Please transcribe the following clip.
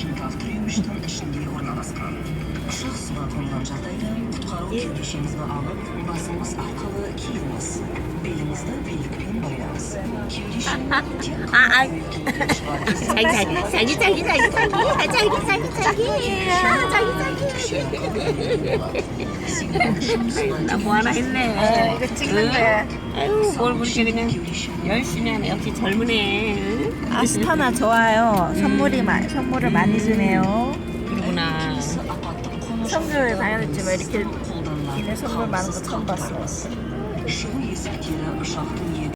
шынтақ тіреуіштің ішінде орналасқан. Ұшақ суға қонған жағдайда құтқару кеудешеңізді алып, басыңыз арқылы 아 아 자기 자기 자기 자기 자기 자기 아, 자기 자기 자기 자기, 자기. 나 뭐 하나 했네. 아, 이거 찍는데. 아유, 뭘 그렇게 그냥 열심히 하네. 역시 젊은 애. 아스타나 좋아요. 선물이 음. 마, 선물을 많이 주네요. 그러구나. 성교에 다녔지만 이렇게 이네 선물 많은 거 처음 봤어